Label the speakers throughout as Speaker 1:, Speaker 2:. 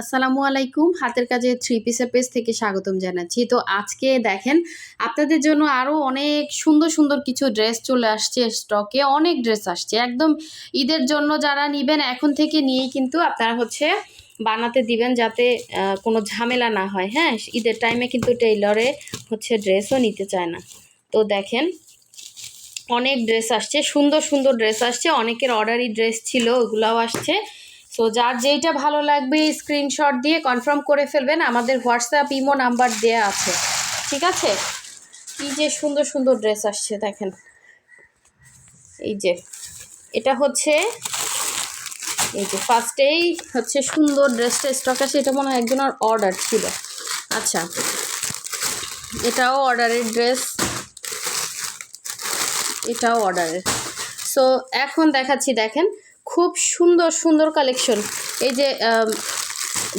Speaker 1: আসসালামু আলাইকুম। হাতের কাজে থ্রি পিসের পেজ থেকে স্বাগতম জানাচ্ছি। তো আজকে দেখেন, আপনাদের জন্য আরও অনেক সুন্দর সুন্দর কিছু ড্রেস চলে আসছে স্টকে অনেক ড্রেস আসছে। একদম ঈদের জন্য যারা নেবেন, এখন থেকে নিয়েই কিন্তু আপনারা হচ্ছে বানাতে দিবেন যাতে কোনো ঝামেলা না হয়। হ্যাঁ ঈদের টাইমে কিন্তু টেইলরে হচ্ছে ড্রেসও নিতে চায় না। তো দেখেন, অনেক ড্রেস আসছে। সুন্দর সুন্দর ড্রেস আসছে। অনেকের অর্ডারি ড্রেস ছিল, ওগুলাও আসছে। সো যার যেইটা ভালো লাগবে স্ক্রিনশট দিয়ে কনফার্ম করে ফেলবেন। আমাদের হোয়াটসঅ্যাপ ইমো নাম্বার দেয়া আছে। ঠিক আছে? কি যে সুন্দর সুন্দর ড্রেস আসছে, দেখেন। এই যে, এটা হচ্ছে, এই যে ফার্স্টেই হচ্ছে সুন্দর ড্রেসটা স্টক আছে। এটা মনে হয় একজনের অর্ডার ছিল। আচ্ছা এটাও অর্ডারের ড্রেস এটাও অর্ডারের সো এখন দেখাচ্ছি, দেখেন। খুব সুন্দর সুন্দর কালেকশন এই যে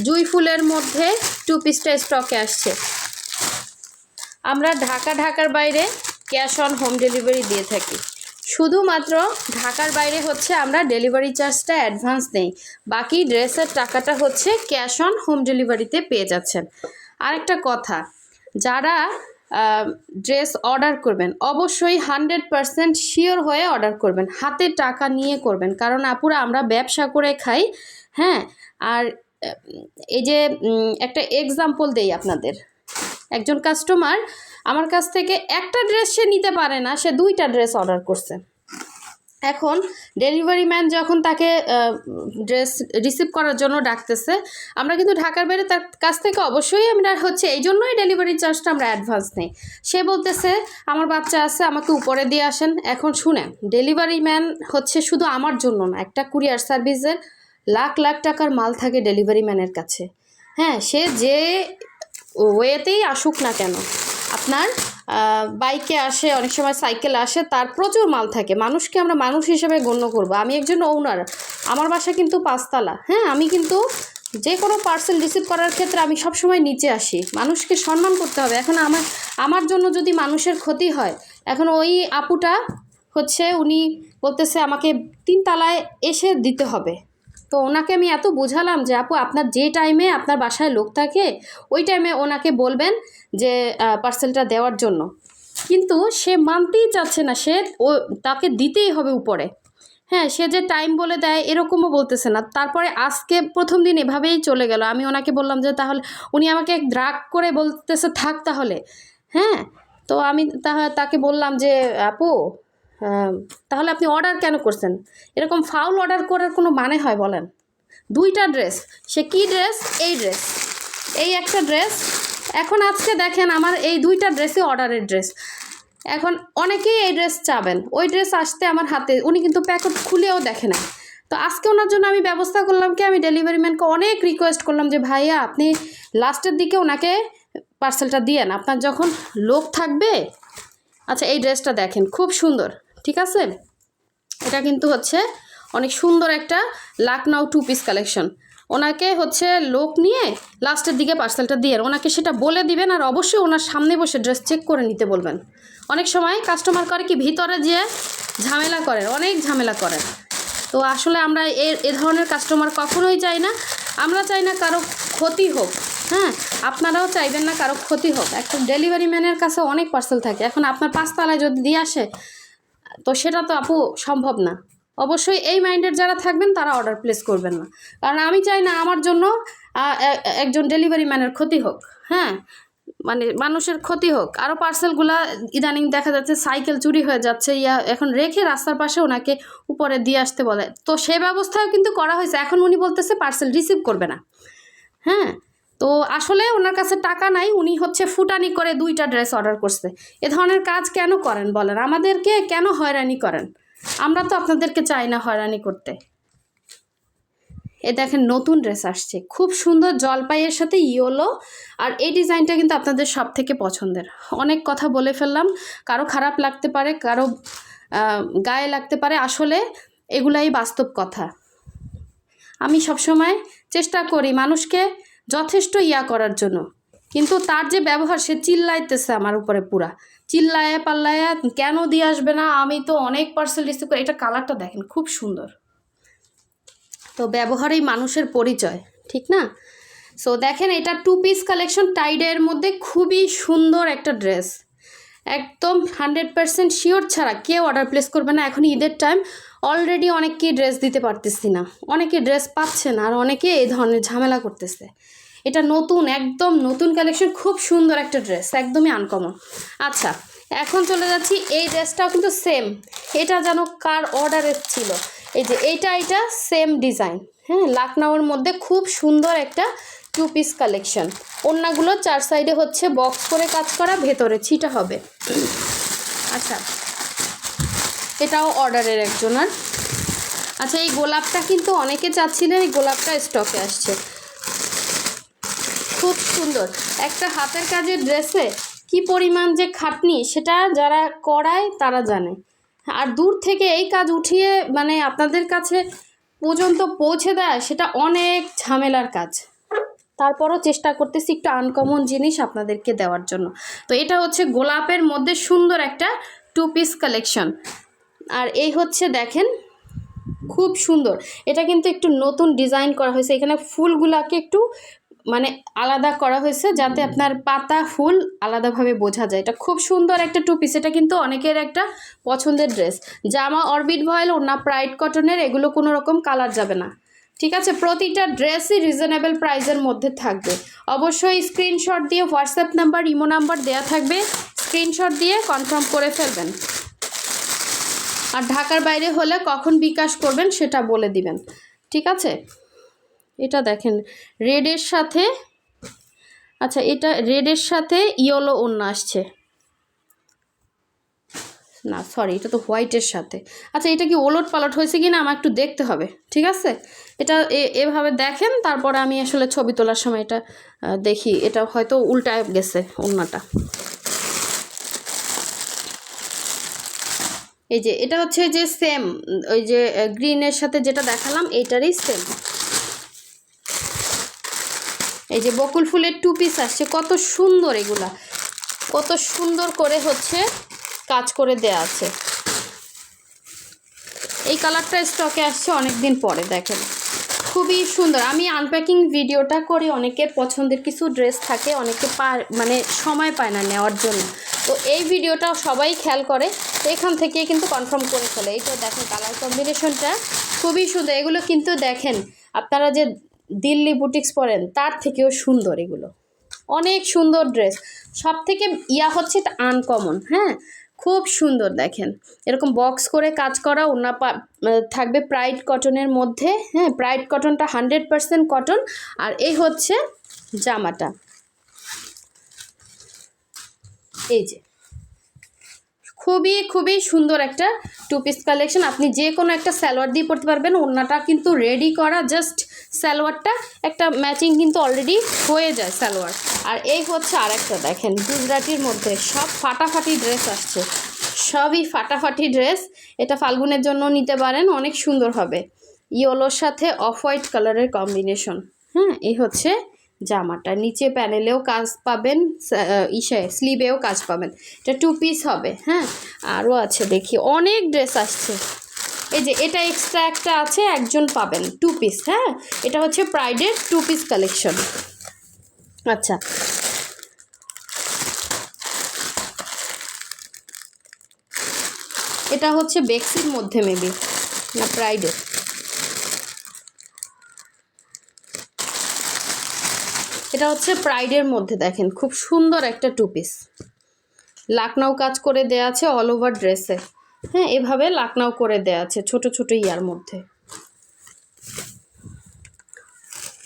Speaker 1: জুই ফুলের মধ্যে টু পিসটা স্টকে আসছে। আমরা ঢাকা, ঢাকার বাইরে ক্যাশ অন হোম ডেলিভারি দিয়ে থাকি। শুধুমাত্র ঢাকার বাইরে হচ্ছে আমরা ডেলিভারি চার্জটা অ্যাডভান্স নেই। বাকি ড্রেসের টাকাটা হচ্ছে ক্যাশ অন হোম ডেলিভারিতে পেয়ে যাচ্ছেন। আরেকটা কথা, যারা ড্রেস অর্ডার করবেন। অবশ্যই হান্ড্রেড পারসেন্ট শিওর হয়ে অর্ডার করবেন। হাতে টাকা নিয়ে করবেন। কারণ আপুরা, আমরা ব্যবসা করে খাই হ্যাঁ? আর এই যে একটা এক্সাম্পল দেই আপনাদের। একজন কাস্টমার আমার কাছ থেকে একটা ড্রেস সে নিতে পারে না, সে দুইটা ড্রেস অর্ডার করছে। এখন ডেলিভারি ম্যান যখন তাকে ড্রেস রিসিভ করার জন্য ডাকতেছে, আমরা কিন্তু ঢাকার বাইরে তার কাছ থেকে অবশ্যই আমরা হচ্ছে এই জন্যই ডেলিভারি চার্জটা আমরা অ্যাডভান্স নেই। সে বলতেছে, আমার বাচ্চা আছে, আমাকে উপরে দিয়ে আসেন। এখন শুনেন, ডেলিভারি ম্যান হচ্ছে শুধু আমার জন্য না, একটা কুরিয়ার সার্ভিসের লাখ লাখ টাকার মাল থাকে ডেলিভারি ম্যানের কাছে। হ্যাঁ সে যে ওয়েতেই আসুক না কেন আপনার বাইকে আসে, অনেক সময় সাইকেল আসে, তার প্রচুর মাল থাকে। মানুষকে আমরা মানুষ হিসেবে গণ্য করব। আমি একজন ওনার আমার বাসা কিন্তু পাঁচতলা হ্যাঁ? আমি কিন্তু যে কোনো পার্সেল রিসিভ করার ক্ষেত্রে আমি সবসময় নিচে আসি। মানুষকে সম্মান করতে হবে। এখন আমার আমার জন্য যদি মানুষের ক্ষতি হয়, এখন ওই আপুটা হচ্ছে, উনি বলতেছে আমাকে তিন তালায় এসে দিতে হবে। তো ওনাকে আমি এত বোঝালাম যে, আপু, আপনার যে টাইমে আপনার বাসায় লোক থাকে, ওই টাইমে ওনাকে বলবেন যে পার্সেলটা দেওয়ার জন্য। কিন্তু সে মানতেই চাচ্ছে না, সে ও, তাকে দিতেই হবে উপরে। হ্যাঁ সে যে টাইম বলে দেয় এরকমও বলতেছে না। তারপরে আজকে প্রথম দিন এভাবেই চলে গেল। আমি ওনাকে বললাম যে, তাহলে উনি আমাকে এক দ্রাগ করে বলতেছে থাক তাহলে। হ্যাঁ তো আমি তাকে বললাম যে, আপু তাহলে আপনি অর্ডার কেন করছেন? এরকম ফাউল অর্ডার করার কোনো মানে হয় বলেন। দুইটা ড্রেস সে কি ড্রেস এই ড্রেস এই একটা ড্রেস এখন আজকে দেখেন আমার এই দুইটা ড্রেসই অর্ডারের ড্রেস এখন অনেকেই এই ড্রেস চাবেন। ওই ড্রেস আসতে আমার হাতে, উনি কিন্তু প্যাকেট খুলেও দেখে না তো আজকে ওনার জন্য আমি ব্যবস্থা করলাম কি, আমি ডেলিভারি ম্যানকে অনেক রিকোয়েস্ট করলাম যে, ভাইয়া, আপনি লাস্টের দিকে ওনাকে পার্সেলটা দিয়েন আপনার যখন লোক থাকবে আচ্ছা এই ড্রেসটা দেখেন, খুব সুন্দর। ঠিক আছে? এটা কিন্তু হচ্ছে অনেক সুন্দর একটা লাকনাউ টু পিস কালেকশন ওনাকে হচ্ছে লোক নিয়ে লাস্টের দিকে পার্সেলটা দিয়ে ওনাকে সেটা বলে দিবেন আর অবশ্যই ওনার সামনে বসে ড্রেস চেক করে নিতে বলবেন। অনেক সময় কাস্টমার করে কি ভিতরে যেয়ে ঝামেলা করেন অনেক ঝামেলা করেন তো আসলে আমরা এ এ ধরনের কাস্টমার কখনোই চাই না। আমরা চাই না কারও ক্ষতি হোক হ্যাঁ? আপনারাও চাইবেন না কারও ক্ষতি হোক। একটা ডেলিভারি ম্যানের কাছে অনেক পার্সেল থাকে। এখন আপনার পাঁচতলায় যদি দিয়ে আসে তো সেটা তো আপু সম্ভব না। অবশ্যই এই মাইন্ডের যারা থাকবেন, তারা অর্ডার প্লেস করবেন না। কারণ আমি চাই না আমার জন্য একজন ডেলিভারি ম্যানের ক্ষতি হোক হ্যাঁ? মানে মানুষের ক্ষতি হোক। আরও পার্সেলগুলা ইদানিং দেখা যাচ্ছে সাইকেল চুরি হয়ে যাচ্ছে, ইয়া এখন রেখে রাস্তার পাশে ওনাকে উপরে দিয়ে আসতে বলে। তো সে ব্যবস্থাও কিন্তু করা হয়েছে। এখন উনি বলতেছে পার্সেল রিসিভ করবে না। হ্যাঁ? তো আসলে ওনার কাছে টাকা নাই, উনি হচ্ছে ফুটানি করে দুইটা ড্রেস অর্ডার করছে। এ ধরনের কাজ কেন করেন বলেন? আমাদেরকে কেন হয়রানি করেন? আমরা তো আপনাদেরকে চাই না হয়রানি করতে। এ দেখেন, নতুন ড্রেস আসছে। খুব সুন্দর জলপাইয়ের সাথে ইয়োলো, আর এই ডিজাইনটা কিন্তু আপনাদের সব থেকে পছন্দের। অনেক কথা বলে ফেললাম। কারও খারাপ লাগতে পারে, কারও গায়ে লাগতে পারে। আসলে এগুলাই বাস্তব কথা। আমি সবসময় চেষ্টা করি মানুষকে যথেষ্ট ইয়া করার জন্য। কিন্তু তার যে ব্যবহার, সে চিল্লাইতেছে আমার উপরে পুরা। চিল্লায়া পাল্লায়া কেন দিয়ে আসবে না? আমি তো অনেক পার্সেল রিসিভ করি। এটা কালারটা দেখেন, খুব সুন্দর। তো ব্যবহারেই মানুষের পরিচয়, ঠিক না? সো দেখেন, এটা টু পিস কালেকশন টাইডের মধ্যে খুবই সুন্দর একটা ড্রেস একদম হান্ড্রেড পার্সেন্ট শিওর ছাড়া কেউ অর্ডার প্লেস করবে না। এখন ঈদের টাইম অলরেডি অনেককে ড্রেস দিতে পারতেছি না। অনেকে ড্রেস পাচ্ছে না আর অনেকে এই ধরনের ঝামেলা করতেছে। এটা নতুন, একদম নতুন কালেকশন খুব সুন্দর একটা ড্রেস একদমই আনকমন আচ্ছা এখন চলে যাচ্ছি, এই ড্রেসটাও কিন্তু সেম এটা যেন কার অর্ডারের ছিল? এই যে এইটা এটা সেম ডিজাইন হ্যাঁ লাকনাউর মধ্যে খুব সুন্দর একটা টু পিস কালেকশন ওড়নাগুলো চার সাইডে হচ্ছে বক্স করে কাজ করা, ভেতরে ছিটা হবে। আচ্ছা এটাও অর্ডারের একজনের আচ্ছা এই গোলাপটা কিন্তু অনেকে চাচ্ছিলেন, এই গোলাপটা স্টকে আসছে। খুব সুন্দর। একটা হাতের কাজের ড্রেসে কি পরিমাণ যে খাটনি, সেটা যারা করায়, তারা জানে। আর দূর থেকে এই কাজ উঠিয়ে মানে আপনাদের কাছে পর্যন্ত পৌঁছে দেয়, সেটা অনেক ঝামেলার কাজ। তারপরও চেষ্টা করতেছি একটু আনকমন জিনিস আপনাদেরকে দেওয়ার জন্য। তো এটা হচ্ছে গোলাপের মধ্যে সুন্দর একটা টু পিস কালেকশন আর এই হচ্ছে দেখেন, খুব সুন্দর। এটা কিন্তু একটু নতুন ডিজাইন করা হয়েছে। এখানে ফুলগুলাকে একটু মানে আলাদা করা হয়েছে যাতে আপনার পাতা ফুল আলাদাভাবে বোঝা যায়। এটা খুব সুন্দর একটা টু পিস এটা কিন্তু অনেকের একটা পছন্দের ড্রেস জামা অরবিট ভয়েল ওনা প্রাইড কটনের, এগুলো কোনো রকম কালার যাবে না। ঠিক আছে, প্রতিটা ড্রেসই রিজনেবল প্রাইসের মধ্যে থাকবে। অবশ্যই স্ক্রিনশট দিয়ে হোয়াটসঅ্যাপ নাম্বার ইমো নাম্বার দেওয়া থাকবে। স্ক্রিনশট দিয়ে কনফার্ম করে ফেলবেন। আর ঢাকার বাইরে হলে কখন বিকাশ করবেন সেটা বলে দিবেন। ঠিক আছে? এটা দেখেন রেডের সাথে আচ্ছা এটা রেডের সাথে ইয়েলো ওন্না আসছে। না সরি এটা তো হোয়াইটের সাথে। আচ্ছা এটা কি ওলট পালট হয়েছে কি না আমার একটু দেখতে হবে, ঠিক আছে? এটা এভাবে দেখেন, তারপরে আমি আসলে ছবি তোলার সময় এটা দেখি। এটা হয়তো উল্টায় গেছে ওন্নাটা এই যে, এটা হচ্ছে যে সেম ওই যে গ্রিনের সাথে যেটা দেখালাম, এইটারই সেম এই যে, বকুল ফুলের টু পিস আসছে, কত সুন্দর এগুলা। কত সুন্দর করে হচ্ছে কাজ করে দেয়া আছে। এই কালারটা স্টকে আসছে অনেক দিন পরে, দেখেন। খুবই সুন্দর। আমি আনপ্যাকিং ভিডিওটা করি, অনেকের পছন্দের কিছু ড্রেস থাকে, অনেকে মানে সময় পায় না নেওয়ার জন্য। তো এই ভিডিওটা সবাই খেয়াল করে, তো এখান থেকে কিন্তু কনফার্ম করে ফেলে। এইটা দেখেন কালার কম্বিনেশনটা খুবই সুন্দর। এগুলো কিন্তু দেখেন, আপনারা যে দিল্লি বুটিক্স পরেন, তার থেকেও সুন্দর এগুলো। অনেক সুন্দর ড্রেস সব থেকে ইয়া হচ্ছে আনকমন হ্যাঁ? খুব সুন্দর দেখেন। এরকম বক্স করে কাজ করা ওনা পা- থাকবে প্রাইড কটনের মধ্যে হ্যাঁ প্রাইড কটনটা হান্ড্রেড পারসেন্ট কটন আর এই হচ্ছে জামাটা। এই যে। খুবই খুবই সুন্দর একটা টু পিস কালেকশন আপনি যে কোনো একটা সালোয়ার দিয়ে পরতে পারবেন। ওড়নাটা কিন্তু রেডি করা জাস্ট সালোয়ারটা একটা ম্যাচিং কিন্তু অলরেডি হয়ে যায় সালোয়ার। আর এই হচ্ছে আরেকটা, দেখেন, গুজরাটির মধ্যে সব ফাটাফাটি ড্রেস আসছে। সবই ফাটাফাটি ড্রেস এটা ফাল্গুনের জন্য নিতে পারেন, অনেক সুন্দর হবে। ইয়েলোর সাথে অফ হোয়াইট কালারের কম্বিনেশন হ্যাঁ এই হচ্ছে জামাটা। নিচে প্যানেলেও কাজ পাবেন ইসে, স্লিভেও কাজ পাবেন। এটা টু পিস হবে হ্যাঁ? আরও আছে, দেখি। অনেক ড্রেস আসছে। এই যে, এটা এক্সট্রা একটা আছে, একজন পাবেন টু পিস হ্যাঁ? এটা হচ্ছে প্রাইডের টু পিস কালেকশন আচ্ছা। এটা হচ্ছে বেক্সির মধ্যে মেবি না প্রাইডের এটা হচ্ছে প্রাইডের মধ্যে দেখেন, খুব সুন্দর একটা টু পিস লাকনাও কাজ করে দেয়া আছে অল ওভার ড্রেসে হ্যাঁ এভাবে লাকনাও করে দেয়া আছে ছোট ছোট ইয়ার মধ্যে।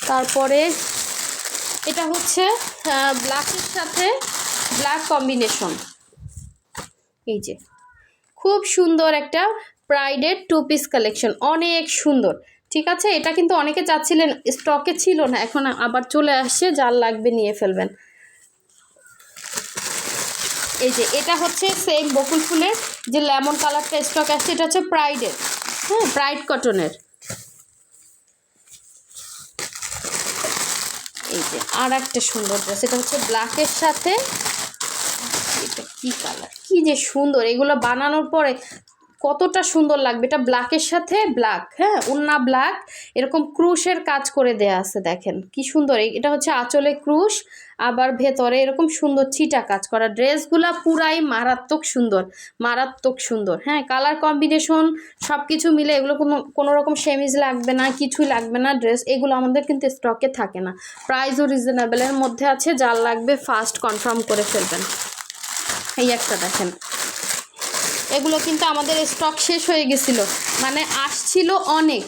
Speaker 1: তারপরে এটা হচ্ছে ব্ল্যাকের সাথে ব্ল্যাক কম্বিনেশন এই যে, খুব সুন্দর একটা প্রাইডের টু পিস কালেকশন অনেক সুন্দর। ঠিক আছে, এটা কিন্তু অনেকে চাচ্ছিলেন, স্টকে ছিল না, এখন আবার চলে আসছে, যার লাগবে নিয়ে ফেলবেন। এই যে, এটা হচ্ছে সেম বকুল ফুলের, যে লেমন কালারটা স্টক আসছে, এটা হচ্ছে প্রাইডের হ্যাঁ প্রাইড কটনের এই যে আর একটা সুন্দর ড্রেস এটা হচ্ছে ব্ল্যাকের সাথে, এটা কি কালার কি যে সুন্দর, এগুলো বানানোর পরে কতটা সুন্দর লাগবে? এটা ব্ল্যাকের সাথে ব্ল্যাক হ্যাঁ? উন্না ব্ল্যাক এরকম ক্রুশের কাজ করে দেয়া আছে, দেখেন। কি সুন্দর। এটা হচ্ছে আঁচলে ক্রুশ, আবার ভেতরে এরকম সুন্দর ছিটা কাজ করা। ড্রেসগুলা পুরাই মারাত্মক সুন্দর মারাত্মক সুন্দর হ্যাঁ? কালার কম্বিনেশন সব কিছু মিলে এগুলো কোনো কোনো রকম সেমিজ লাগবে না, কিছুই লাগবে না ড্রেস, এগুলো আমাদের কিন্তু স্টকে থাকে না। প্রাইসও রিজনেবলের মধ্যে আছে, যার লাগবে ফার্স্ট কনফার্ম করে ফেলবেন। এই একটা দেখেন। এগুলো কিন্তু আমাদের স্টক শেষ হয়ে গেছিল। মানে আসছিল অনেক।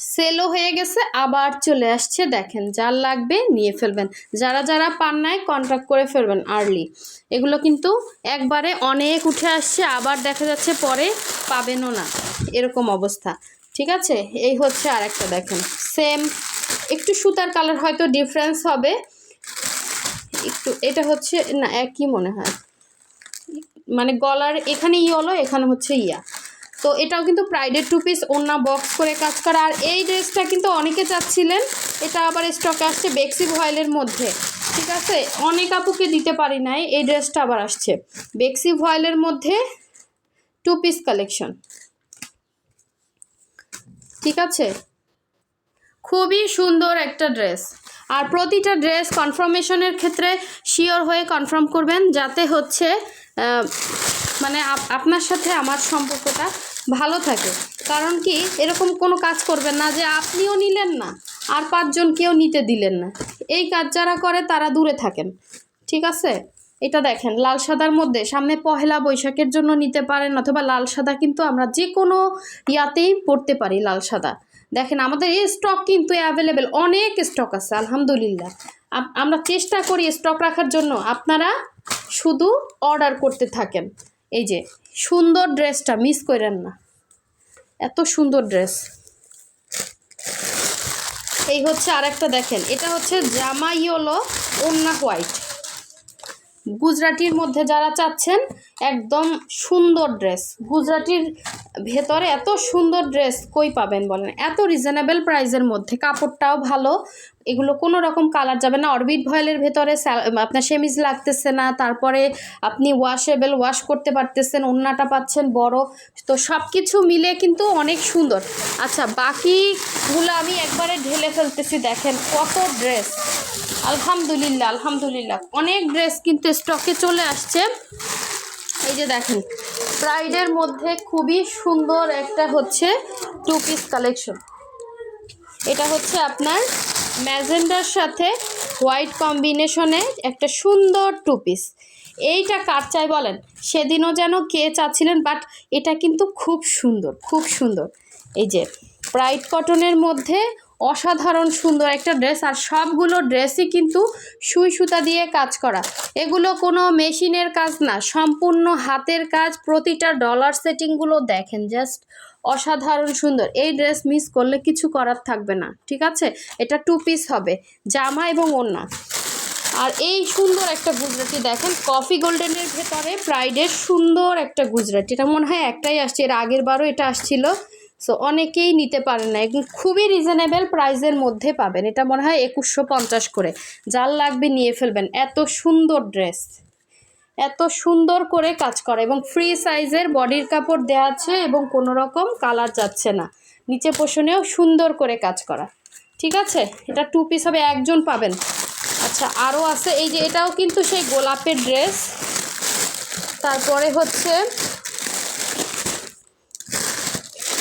Speaker 1: সেলও হয়ে গেছে, আবার চলে আসছে, দেখেন, যার লাগবে নিয়ে ফেলবেন। যারা যারা পান নাই কন্ট্যাক্ট করে ফেলবেন আর্লি এগুলো কিন্তু একবারে অনেক উঠে আসছে, আবার দেখা যাচ্ছে পরে পাবেনও না। এরকম অবস্থা। ঠিক আছে? এই হচ্ছে আর একটা দেখেন। সেম একটু সুতার কালার হয়তো ডিফারেন্স হবে। একটু, এটা হচ্ছে, না, একই মনে হয়। মানে গলার এখানে ইয়েলো এখানে হচ্ছে ইয়া। তো এটাও কিন্তু প্রাইডের টু পিস ওনা বক্স করে কাজ করা। আর এই ড্রেসটা কিন্তু অনেকে চাচ্ছিলেন, এটা আবার স্টকে আসছে বেক্সি ভয়েলের মধ্যে। ঠিক আছে? অনেক আপুকে দিতে পারি নাই, এই ড্রেসটা আবার আসছে। বেক্সি ভয়েলের মধ্যে টু পিস কালেকশন ঠিক আছে? খুবই সুন্দর একটা ড্রেস। আর প্রতিটা ড্রেস কনফার্মেশনের ক্ষেত্রে শিওর হয়ে কনফার্ম করবেন, যাতে হচ্ছে মানে আপনার সাথে আমার সম্পর্কটা ভালো থাকে। কারণ কি, এরকম কোনো কাজ করবেন না যে আপনিও নিলেন না, আর পাঁচজন কেউ নিতে দিলেন না। এই কাজ যারা করে, তারা দূরে থাকেন। ঠিক আছে? এটা দেখেন, লাল সাদার মধ্যে, সামনে পহেলা বৈশাখের জন্য নিতে পারেন, অথবা লাল সাদা কিন্তু আমরা যে কোনো ইয়াতেই পড়তে পারি লাল সাদা। দেখেন, আমাদের এই স্টক কিন্তু অ্যাভেলেবেল অনেক স্টক আছে, আলহামদুলিল্লাহ। আমরা চেষ্টা করি স্টক রাখার জন্য। আপনারা শুধু অর্ডার করতে থাকেন। এই যে, সুন্দর ড্রেসটা মিস করেন না। এত সুন্দর ড্রেস এই হচ্ছে আরেকটা দেখেন, এটা হচ্ছে জামা ইয়েলো ওন্না হোয়াইট গুজরাটির মধ্যে যারা চাচ্ছেন, একদম সুন্দর ড্রেস গুজরাটির ভেতরে এত সুন্দর ড্রেস কই পাবেন বলেন? এত রিজনেবল প্রাইসের মধ্যে। কাপড়টাও ভালো। এগুলো কোনো রকম কালার যাবে না। অরবিট ভয়েলের ভেতরে আপনার সেমিজ লাগতেছে না। তারপরে আপনি ওয়াশেবেল ওয়াশ করতে পারতেছেন। ওন্নাটা পাচ্ছেন বড়। তো সব কিছু মিলে কিন্তু অনেক সুন্দর। আচ্ছা বাকিগুলো আমি একবারে ঢেলে ফেলতেছি। দেখেন কত ড্রেস আলহামদুলিল্লাহ আলহামদুলিল্লাহ। অনেক ড্রেস কিন্তু স্টকে চলে আসছে। এই যে দেখেন প্রাইডের মধ্যে খুবই সুন্দর একটা হচ্ছে টু পিস কালেকশন এটা হচ্ছে আপনার ম্যাজেন্ডার সাথে হোয়াইট কম্বিনেশনে একটা সুন্দর টু পিস এইটা কার চাই বলেন? সেদিনও যেন কে চাচ্ছিলেন বাট এটা কিন্তু খুব সুন্দর খুব সুন্দর। এই যে ব্রাইট কটনের মধ্যে অসাধারণ সুন্দর একটা ড্রেস আর সবগুলো ড্রেসই কিন্তু সুই সুতা দিয়ে কাজ করা। এগুলো কোনো মেশিনের কাজ না, সম্পূর্ণ হাতের কাজ, প্রতিটা ডলার সেটিংগুলো দেখেন জাস্ট অসাধারণ সুন্দর। এই ড্রেস মিস করলে কিছু করার থাকবে না, ঠিক আছে? এটা টু পিস হবে, জামা এবং ওড়না। আর এই সুন্দর একটা গুজরাটি দেখেন কফি গোল্ডেনের ভেতরে প্রাইডের সুন্দর একটা গুজরাটি। এটা মনে হয় একটাই আসছে, এর আগের বারও এটা আসছিল। সো অনেকেই নিতে পারেন না। একদম খুবই রিজনেবল প্রাইসের মধ্যে পাবেন। এটা মনে হয় একুশশো পঞ্চাশ করে। যার লাগবে নিয়ে ফেলবেন। এত সুন্দর ড্রেস এত সুন্দর করে কাজ করা। এবং ফ্রি সাইজের বডির কাপড় দেওয়া আছে এবং কোনো রকম কালার যাচ্ছে না। নিচে পোষণেও সুন্দর করে কাজ করা। ঠিক আছে? এটা টু পিস হবে, একজন পাবেন। আচ্ছা আরও আছে। এই যে এটাও কিন্তু সেই গোলাপের ড্রেস তারপরে হচ্ছে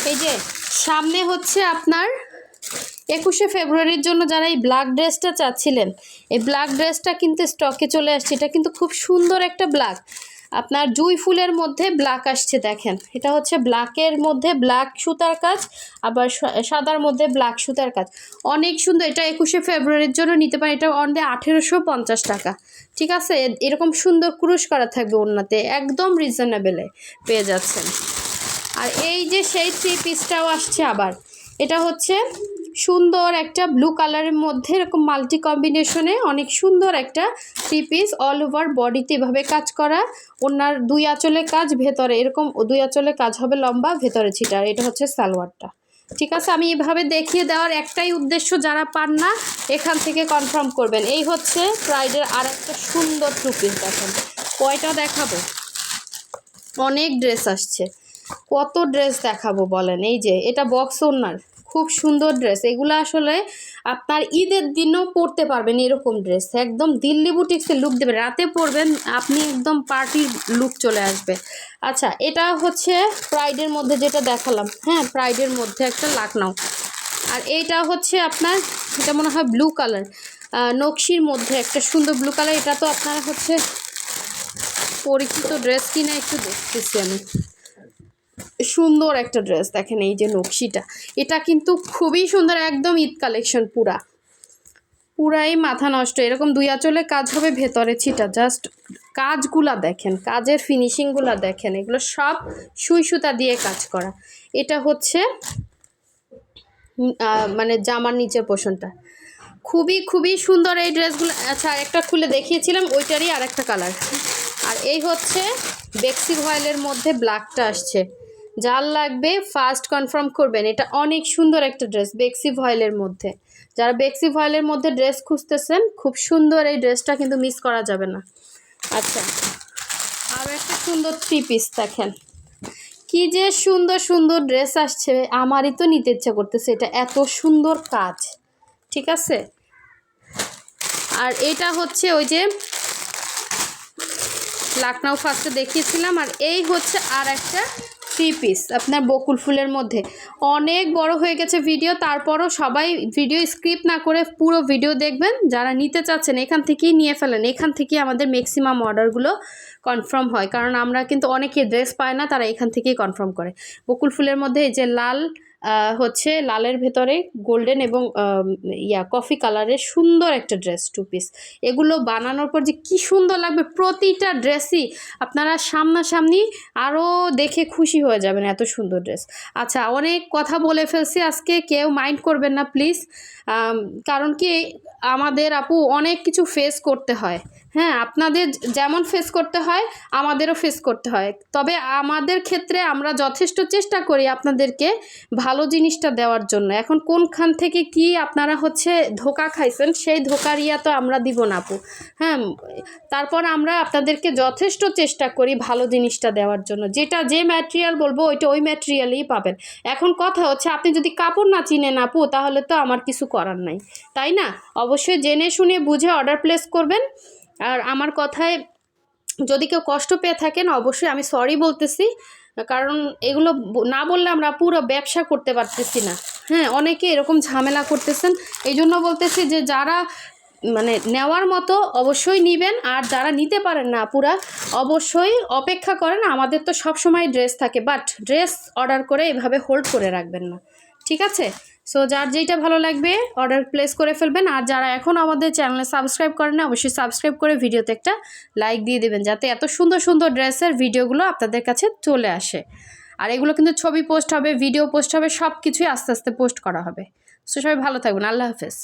Speaker 1: এই যে, সামনে হচ্ছে আপনার একুশে ফেব্রুয়ারির জন্য যারা এই ব্ল্যাক ড্রেসটা চাচ্ছিলেন, এই ব্ল্যাক ড্রেসটা কিন্তু স্টকে চলে আসছে। এটা কিন্তু খুব সুন্দর একটা ব্ল্যাক আপনার জুই ফুলের মধ্যে ব্ল্যাক আসছে, দেখেন। এটা হচ্ছে ব্ল্যাকের মধ্যে ব্ল্যাক সুতার কাজ, আবার সাদার মধ্যে ব্ল্যাক সুতার কাজ। অনেক সুন্দর, এটা একুশে ফেব্রুয়ারির জন্য নিতে পারেন। এটা অনলি আঠেরোশো পঞ্চাশ টাকা। ঠিক আছে? এরকম সুন্দর ক্রুশ করা থাকবে ওনাতে একদম রিজনেবেলে পেয়ে যাচ্ছেন। আর এই যে সেই থ্রি পিসটাও আসছে আবার। এটা হচ্ছে সুন্দর একটা ব্লু কালারের মধ্যে এরকম মাল্টি কম্বিনেশনে অনেক সুন্দর একটা থ্রি পিস অল ওভার বডিতে এভাবে কাজ করা। ওনার দুই আঁচলে কাজ, ভেতরে এরকম দুই আঁচলে কাজ হবে লম্বা, ভেতরে ছিটার। এটা হচ্ছে সালোয়ারটা। ঠিক আছে? আমি এভাবে দেখিয়ে দেওয়ার একটাই উদ্দেশ্য যারা পান না, এখান থেকে কনফার্ম করবেন। এই হচ্ছে প্রাইডের আর একটা সুন্দর টু পিস দেখেন কয়টা দেখাবো? অনেক ড্রেস আসছে। কত ড্রেস দেখাবো বলেন? এই যে, এটা বক্স ওনার খুব সুন্দর ড্রেস এগুলো আসলে আপনার ঈদের দিনও পরতে পারবেন এরকম ড্রেস একদম দিল্লি বুটিক্সের লুক দেবে। রাতে পরবেন, আপনি একদম পার্টির লুক চলে আসবে। আচ্ছা এটা হচ্ছে প্রাইডের মধ্যে যেটা দেখালাম। হ্যাঁ প্রাইডের মধ্যে একটা লাকনাও আর এইটা হচ্ছে আপনার, এটা মনে হয় ব্লু কালার নকশির মধ্যে একটা সুন্দর ব্লু কালার এটা তো আপনার হচ্ছে পরিচিত ড্রেস কিনা একটু দেখতেছি আমি। সুন্দর একটা ড্রেস দেখেন এই যে নকশিটা। এটা কিন্তু খুবই সুন্দর, একদম ঈদ কালেকশন পুরা। পুরাই মাথা নষ্ট। এরকম দুই আঁচলে কাজ হবে, ভেতরে ছিটা। জাস্ট কাজগুলা দেখেন, কাজের ফিনিশিংগুলা দেখেন। এগুলো সব সুই সুতা দিয়ে কাজ করা। এটা হচ্ছে মানে জামার নিচের পোষণটা খুবই খুবই সুন্দর এই ড্রেসগুলো আচ্ছা একটা খুলে দেখিয়েছিলাম, ওইটারই আর একটা কালার আর এই হচ্ছে বেক্সি ভয়েলের মধ্যে ব্ল্যাকটা আসছে। যার লাগবে ফার্স্ট কনফার্ম করবেন। এটা অনেক সুন্দর একটা ড্রেস বেক্সি ভয়েলের মধ্যে। যারা বেক্সি ভয়েলের মধ্যে ড্রেস খুঁজতেছেন, খুব সুন্দর এই ড্রেসটা কিন্তু মিস করা যাবে না। আচ্ছা আরও একটা সুন্দর থ্রি পিস দেখেন। কি যে সুন্দর সুন্দর ড্রেস আসছে, আমারই তো নিতে ইচ্ছা করতেছে, এটা এত সুন্দর কাজ, ঠিক আছে? আর এটা হচ্ছে ওই যে লাকনাও ফার্স্টে দেখিয়েছিলাম, আর এই হচ্ছে আর একটা থ্রি পিস আপনার বকুল ফুলের মধ্যে। অনেক বড় হয়ে গেছে ভিডিও, তারপরও সবাই ভিডিও স্ক্রিপ্ট না করে পুরো ভিডিও দেখবেন। যারা নিতে চাচ্ছেন, এখান থেকেই নিয়ে ফেলেন। এখান থেকেই আমাদের ম্যাক্সিমাম অর্ডারগুলো কনফার্ম হয়। কারণ আমরা কিন্তু অনেকে ড্রেস পায় না, তারা এখান থেকেই কনফার্ম করে। বকুল ফুলের মধ্যে এই যে লাল হচ্ছে লালের ভেতরে গোল্ডেন এবং ইয়া, কফি কালারের সুন্দর একটা ড্রেস টু পিস এগুলো বানানোর পর যে কি সুন্দর লাগবে, প্রতিটা ড্রেসই আপনারা সামনাসামনি আরও দেখে খুশি হয়ে যাবেন এত সুন্দর ড্রেস। আচ্ছা অনেক কথা বলে ফেলছি, আজকে কেউ মাইন্ড করবেন না, প্লিজ। কারণ কি, আমাদের আপু অনেক কিছু ফেস করতে হয়। হ্যাঁ আপনাদের যেমন ফেস করতে হয়, আমাদেরও ফেস করতে হয়। তবে আমাদের ক্ষেত্রে আমরা যথেষ্ট চেষ্টা করি আপনাদেরকে ভালো জিনিসটা দেওয়ার জন্য। এখন কোনখান থেকে কি আপনারা হচ্ছে ধোকা খাইছেন, সেই ধোকার ইয়া তো আমরা দিব না আপু। হ্যাঁ তারপর আমরা আপনাদেরকে যথেষ্ট চেষ্টা করি ভালো জিনিসটা দেওয়ার জন্য। যেটা যে ম্যাটেরিয়াল বলব, ওইটা ওই ম্যাটেরিয়ালই পাবেন। এখন কথা হচ্ছে, আপনি যদি কাপড় না চিনেন আপু, তাহলে তো আমার কিছু করার নাই। তাই না? অবশ্যই জেনে শুনে বুঝে অর্ডার প্লেস করবেন। আর আমার কথায় যদি কেউ কষ্ট পেয়ে থাকেন, অবশ্যই আমি সরি বলতেছি। কারণ এগুলো না বললে আমরা পুরো ব্যবসা করতে পারতেছি না। হ্যাঁ অনেকে এরকম ঝামেলা করতেছেন। এই জন্য বলতেছি যে যারা মানে নেওয়ার মতো অবশ্যই নেবেন, আর যারা নিতে পারেন না পুরা, অবশ্যই অপেক্ষা করেন। আমাদের তো সব সময় ড্রেস থাকে বাট ড্রেস অর্ডার করে এভাবে হোল্ড করে রাখবেন না। ঠিক আছে? সো যার যেইটা ভালো লাগবে অর্ডার প্লেস করে ফেলবেন। আর যারা এখন আমাদের চ্যানেলে সাবস্ক্রাইব করেন না, অবশ্যই সাবস্ক্রাইব করে ভিডিওতে একটা লাইক দিয়ে দেবেন, যাতে এত সুন্দর সুন্দর ড্রেসের ভিডিওগুলো আপনাদের কাছে চলে আসে। আর এগুলো কিন্তু ছবি পোস্ট হবে ভিডিও পোস্ট হবে সব কিছুই আস্তে আস্তে পোস্ট করা হবে। সো সবাই ভালো থাকবেন। আল্লাহ হাফেজ।